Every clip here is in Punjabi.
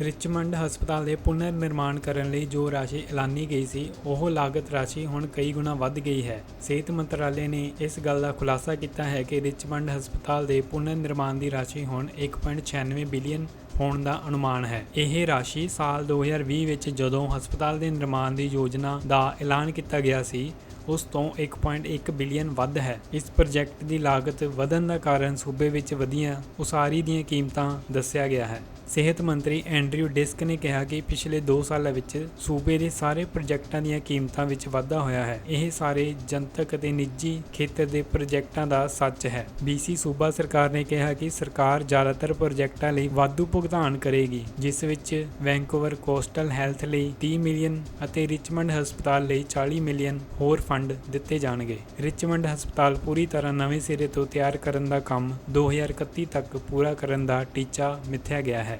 ਰਿਚਮੰਡ ਹਸਪਤਾਲ ਦੇ ਪੁਨਰ ਨਿਰਮਾਣ ਕਰਨ ਲਈ ਜੋ ਰਾਸ਼ੀ ਐਲਾਨੀ ਗਈ ਸੀ, ਉਹ ਲਾਗਤ ਰਾਸ਼ੀ ਹੁਣ ਕਈ ਗੁਣਾ ਵੱਧ ਗਈ ਹੈ। ਸਿਹਤ ਮੰਤਰਾਲੇ ਨੇ ਇਸ ਗੱਲ ਦਾ ਖੁਲਾਸਾ ਕੀਤਾ ਹੈ ਕਿ ਰਿਚਮੰਡ ਹਸਪਤਾਲ ਦੇ ਪੁਨਰ ਨਿਰਮਾਣ ਦੀ ਰਾਸ਼ੀ ਹੁਣ 1.96 ਬਿਲੀਅਨ ਹੋਣ ਦਾ ਅਨੁਮਾਨ ਹੈ। ਇਹ ਰਾਸ਼ੀ ਸਾਲ 2020 ਵਿੱਚ ਜਦੋਂ ਹਸਪਤਾਲ ਦੇ ਨਿਰਮਾਣ ਦੀ ਯੋਜਨਾ ਦਾ ਐਲਾਨ ਕੀਤਾ ਗਿਆ ਸੀ, ਉਸ ਤੋਂ 1.1 ਬਿਲੀਅਨ ਵੱਧ ਹੈ। ਇਸ ਪ੍ਰੋਜੈਕਟ ਦੀ ਲਾਗਤ ਵਧਣ ਦਾ ਕਾਰਨ ਸੂਬੇ ਵਿੱਚ ਵਧੀਆਂ ਉਸਾਰੀ ਦੀਆਂ ਕੀਮਤਾਂ ਦੱਸਿਆ ਗਿਆ ਹੈ। ਸਿਹਤ ਮੰਤਰੀ ਐਂਡਰਿਊ ਡਿਸਕ ਨੇ ਕਿਹਾ ਕਿ ਪਿਛਲੇ 2 ਸਾਲਾਂ ਵਿੱਚ ਸੂਬੇ ਦੇ ਸਾਰੇ ਪ੍ਰੋਜੈਕਟਾਂ ਦੀਆਂ ਕੀਮਤਾਂ ਵਿੱਚ ਵਾਧਾ ਹੋਇਆ ਹੈ। ਇਹ ਸਾਰੇ ਜਨਤਕ ਅਤੇ ਨਿੱਜੀ ਖੇਤਰ ਦੇ ਪ੍ਰੋਜੈਕਟਾਂ ਦਾ ਸੱਚ ਹੈ। BC ਸੂਬਾ ਸਰਕਾਰ ਨੇ ਕਿਹਾ ਕਿ ਸਰਕਾਰ ਜ਼ਿਆਦਾਤਰ ਪ੍ਰੋਜੈਕਟਾਂ ਲਈ ਵਾਧੂ ਭੁਗਤਾਨ ਕਰੇਗੀ, ਜਿਸ ਵਿੱਚ ਵੈਂਕੂਵਰ ਕੋਸਟਲ ਹੈਲਥ ਲਈ 30 ਮਿਲੀਅਨ ਅਤੇ ਰਿਚਮੰਡ ਹਸਪਤਾਲ ਲਈ 40 ਮਿਲੀਅਨ ਹੋਰ ਫੰਡ ਦਿੱਤੇ ਜਾਣਗੇ। ਰਿਚਮੰਡ ਹਸਪਤਾਲ ਪੂਰੀ ਤਰ੍ਹਾਂ ਨਵੇਂ ਸਿਰੇ ਤੋਂ ਤਿਆਰ ਕਰਨ ਦਾ ਕੰਮ 2031 ਤੱਕ ਪੂਰਾ ਕਰਨ ਦਾ ਟੀਚਾ ਮਿੱਥਿਆ ਗਿਆ ਹੈ।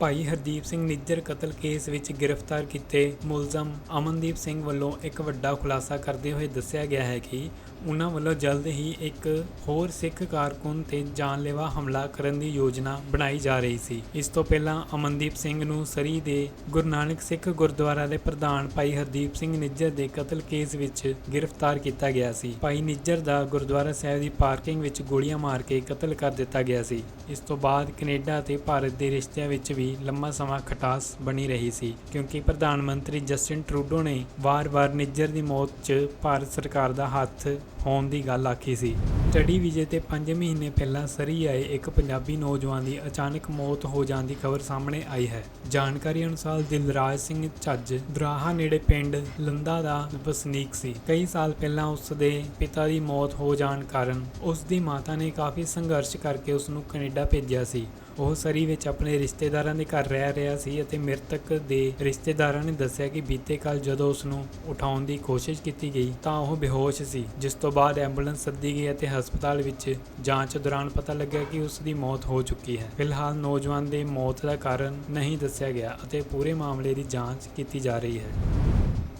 ਭਾਈ ਹਰਦੀਪ ਸਿੰਘ ਨਿੱਜਰ ਕਤਲ ਕੇਸ ਵਿੱਚ ਗ੍ਰਿਫਤਾਰ ਕੀਤੇ ਮੁਲਜ਼ਮ ਅਮਨਦੀਪ ਸਿੰਘ ਵੱਲੋਂ ਇੱਕ ਵੱਡਾ ਖੁਲਾਸਾ ਕਰਦੇ ਹੋਏ ਦੱਸਿਆ ਗਿਆ ਹੈ ਕਿ ਉਹਨਾਂ ਵੱਲੋਂ ਜਲਦ ਹੀ ਇੱਕ ਹੋਰ ਸਿੱਖ ਕਾਰਕੁਨ ਤੇ ਜਾਨਲੇਵਾ ਹਮਲਾ ਕਰਨ ਦੀ ਯੋਜਨਾ ਬਣਾਈ ਜਾ ਰਹੀ ਸੀ। ਇਸ ਤੋਂ ਪਹਿਲਾਂ ਅਮਨਦੀਪ ਸਿੰਘ ਨੂੰ ਸਰੀ ਦੇ ਗੁਰੂ ਨਾਨਕ ਸਿੱਖ ਗੁਰਦੁਆਰਾ ਦੇ ਪ੍ਰਧਾਨ ਭਾਈ ਹਰਦੀਪ ਸਿੰਘ ਨਿੱਜਰ ਦੇ ਕਤਲ ਕੇਸ ਵਿੱਚ ਗ੍ਰਿਫਤਾਰ ਕੀਤਾ ਗਿਆ ਸੀ। ਭਾਈ ਨਿੱਜਰ ਦਾ ਗੁਰਦੁਆਰਾ ਸਾਹਿਬ ਦੀ ਪਾਰਕਿੰਗ ਵਿੱਚ ਗੋਲੀਆਂ ਮਾਰ ਕੇ ਕਤਲ ਕਰ ਦਿੱਤਾ ਗਿਆ ਸੀ। ਇਸ ਤੋਂ ਬਾਅਦ ਕੈਨੇਡਾ ਅਤੇ ਭਾਰਤ ਦੇ ਰਿਸ਼ਤਿਆਂ ਵਿੱਚ ਵੀ ਲੰਮਾ ਸਮਾਂ ਖਟਾਸ ਬਣੀ ਰਹੀ ਸੀ, ਕਿਉਂਕਿ ਪ੍ਰਧਾਨ ਮੰਤਰੀ ਜਸਟਿਨ ਟਰੂਡੋ ਨੇ ਵਾਰ-ਵਾਰ ਨਿੱਜਰ ਦੀ ਮੌਤ 'ਚ ਭਾਰਤ ਸਰਕਾਰ ਦਾ ਹੱਥ ਹੋਣ ਦੀ ਗੱਲ ਆਖੀ ਸੀ। ਸਟੱਡੀ ਵੀਜ਼ੇ ਤੇ 5 ਮਹੀਨੇ ਪਹਿਲਾਂ ਸਰੀ ਆਏ ਇੱਕ ਪੰਜਾਬੀ ਨੌਜਵਾਨ ਦੀ ਅਚਾਨਕ ਮੌਤ ਹੋ ਜਾਣ ਦੀ ਖਬਰ ਸਾਹਮਣੇ ਆਈ ਹੈ। ਜਾਣਕਾਰੀ ਅਨੁਸਾਰ ਦਿਲਰਾਜ ਸਿੰਘ ਝੱਜ ਦਰਾਹਾ ਨੇੜੇ ਪਿੰਡ ਲੰਦਾ ਦਾ ਵਸਨੀਕ ਸੀ। ਕਈ ਸਾਲ ਪਹਿਲਾਂ ਉਸ ਦੇ ਪਿਤਾ ਦੀ ਮੌਤ ਹੋ ਜਾਣ ਕਾਰਨ ਉਸ ਦੀ ਮਾਤਾ ਨੇ ਕਾਫੀ ਸੰਘਰਸ਼ ਕਰਕੇ ਉਸ ਨੂੰ ਕੈਨੇਡਾ ਭੇਜਿਆ ਸੀ। ਉਹ ਸਰੀ ਵਿੱਚ ਆਪਣੇ ਰਿਸ਼ਤੇਦਾਰਾਂ ਦੇ ਘਰ ਰਹਿ ਰਿਹਾ ਸੀ ਅਤੇ ਮ੍ਰਿਤਕ ਦੇ ਰਿਸ਼ਤੇਦਾਰਾਂ ਨੇ ਦੱਸਿਆ ਕਿ ਬੀਤੇ ਕੱਲ ਜਦੋਂ ਉਸ ਨੂੰ ਉਠਾਉਣ ਦੀ ਕੋਸ਼ਿਸ਼ ਕੀਤੀ ਗਈ ਤਾਂ ਉਹ ਬੇਹੋਸ਼ ਸੀ। ਜਿਸ ਤੋਂ ਬਾਅਦ ਐਂਬੂਲੈਂਸ ਸੱਦੀ ਗਈ ਅਤੇ ਹਸਪਤਾਲ ਵਿੱਚ ਜਾਂਚ ਦੌਰਾਨ ਪਤਾ ਲੱਗਿਆ ਕਿ ਉਸ ਦੀ ਮੌਤ ਹੋ ਚੁੱਕੀ ਹੈ। ਫਿਲਹਾਲ ਨੌਜਵਾਨ ਦੇ ਮੌਤ ਦਾ ਕਾਰਨ ਨਹੀਂ ਦੱਸਿਆ ਗਿਆ ਅਤੇ ਪੂਰੇ ਮਾਮਲੇ ਦੀ ਜਾਂਚ ਕੀਤੀ ਜਾ ਰਹੀ ਹੈ।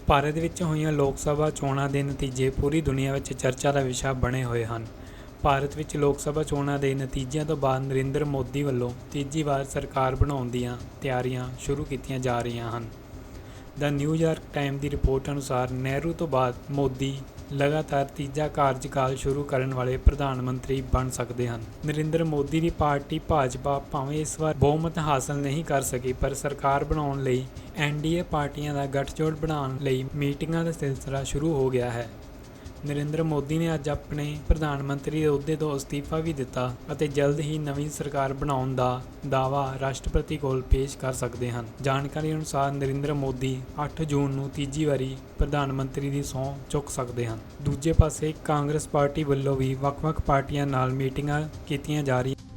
ਭਾਰਤ ਵਿੱਚ ਹੋਈਆਂ ਲੋਕ ਸਭਾ ਚੋਣਾਂ ਦੇ ਨਤੀਜੇ ਪੂਰੀ ਦੁਨੀਆ ਵਿੱਚ ਚਰਚਾ ਦਾ ਵਿਸ਼ਾ ਬਣੇ ਹੋਏ ਹਨ। ਭਾਰਤ ਵਿੱਚ ਲੋਕ ਸਭਾ ਚੋਣਾਂ ਦੇ ਨਤੀਜਿਆਂ ਤੋਂ ਬਾਅਦ ਨਰਿੰਦਰ ਮੋਦੀ ਵੱਲੋਂ ਤੀਜੀ ਵਾਰ ਸਰਕਾਰ ਬਣਾਉਣ ਦੀਆਂ ਤਿਆਰੀਆਂ ਸ਼ੁਰੂ ਕੀਤੀਆਂ ਜਾ ਰਹੀਆਂ ਹਨ। ਦ ਨਿਊਯਾਰਕ ਟਾਈਮ ਦੀ ਰਿਪੋਰਟ ਅਨੁਸਾਰ ਨਹਿਰੂ ਤੋਂ ਬਾਅਦ ਮੋਦੀ ਲਗਾਤਾਰ ਤੀਜਾ ਕਾਰਜਕਾਲ ਸ਼ੁਰੂ ਕਰਨ ਵਾਲੇ ਪ੍ਰਧਾਨ ਮੰਤਰੀ ਬਣ ਸਕਦੇ ਹਨ। ਨਰਿੰਦਰ ਮੋਦੀ ਦੀ ਪਾਰਟੀ ਭਾਜਪਾ ਭਾਵੇਂ ਇਸ ਵਾਰ ਬਹੁਮਤ ਹਾਸਲ ਨਹੀਂ ਕਰ ਸਕੀ, ਪਰ ਸਰਕਾਰ ਬਣਾਉਣ ਲਈ ਐਨਡੀਏ ਪਾਰਟੀਆਂ ਦਾ ਗੱਠਜੋੜ ਬਣਾਉਣ ਲਈ ਮੀਟਿੰਗਾਂ ਦਾ ਸਿਲਸਿਲਾ ਸ਼ੁਰੂ ਹੋ ਗਿਆ ਹੈ। ਨਰਿੰਦਰ ਮੋਦੀ ਨੇ ਅੱਜ ਆਪਣੇ ਪ੍ਰਧਾਨ ਮੰਤਰੀ ਦੇ ਅਹੁਦੇ ਤੋਂ ਅਸਤੀਫਾ ਵੀ ਦਿੱਤਾ ਅਤੇ ਜਲਦ ਹੀ ਨਵੀਂ ਸਰਕਾਰ ਬਣਾਉਣ ਦਾ ਦਾਅਵਾ ਰਾਸ਼ਟਰਪਤੀ ਕੋਲ ਪੇਸ਼ ਕਰ ਸਕਦੇ ਹਨ। ਜਾਣਕਾਰੀ ਅਨੁਸਾਰ ਨਰਿੰਦਰ ਮੋਦੀ 8 ਜੂਨ ਨੂੰ ਤੀਜੀ ਵਾਰੀ ਪ੍ਰਧਾਨ ਮੰਤਰੀ ਦੀ ਸਹੁੰ ਚੁੱਕ ਸਕਦੇ ਹਨ। ਦੂਜੇ ਪਾਸੇ ਕਾਂਗਰਸ ਪਾਰਟੀ ਵੱਲੋਂ ਵੀ ਵੱਖ-ਵੱਖ ਪਾਰਟੀਆਂ ਨਾਲ ਮੀਟਿੰਗਾਂ ਕੀਤੀਆਂ ਜਾ ਰਹੀਆਂ